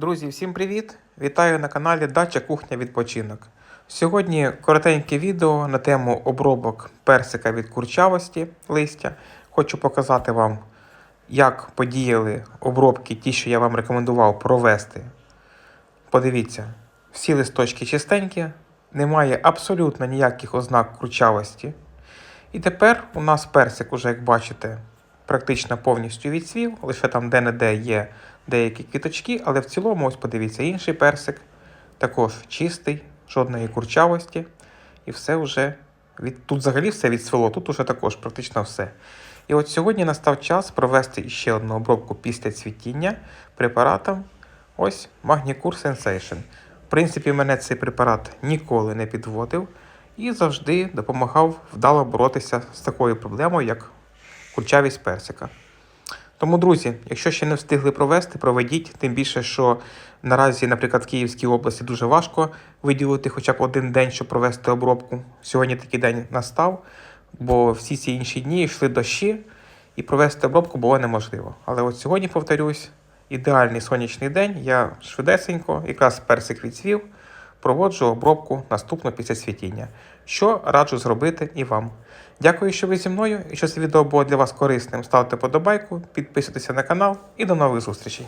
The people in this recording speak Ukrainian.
Друзі, всім привіт! Вітаю на каналі Дача Кухня Відпочинок. Сьогодні коротеньке відео на тему обробок персика від курчавості листя. Хочу показати вам, як подіяли обробки, ті, що я вам рекомендував провести. Подивіться, всі листочки чистенькі, немає абсолютно ніяких ознак курчавості. І тепер у нас персик, уже, як бачите, практично повністю відсвів, лише там де-не-де є деякі квіточки, але в цілому, ось подивіться, інший персик, також чистий, жодної курчавості. І все вже від... тут взагалі все відсвело, тут уже також практично все. І от сьогодні настав час провести ще одну обробку після цвітіння препаратом ось Magnicure Sensation. В принципі, мене цей препарат ніколи не підводив і завжди допомагав вдало боротися з такою проблемою, як курчавість персика. Тому, друзі, якщо ще не встигли провести, проведіть. Тим більше, що наразі, наприклад, в Київській області дуже важко виділити хоча б один день, щоб провести обробку. Сьогодні такий день настав, бо всі ці інші дні йшли дощі, і провести обробку було неможливо. Але от сьогодні, повторюсь, ідеальний сонячний день. Я швидесенько, якраз персик відцвів, проводжу обробку наступну після світіння, що раджу зробити і вам. Дякую, що ви зі мною. і що це відео було для вас корисним, ставте подобайку, підписуйтесь на канал і до нових зустрічей.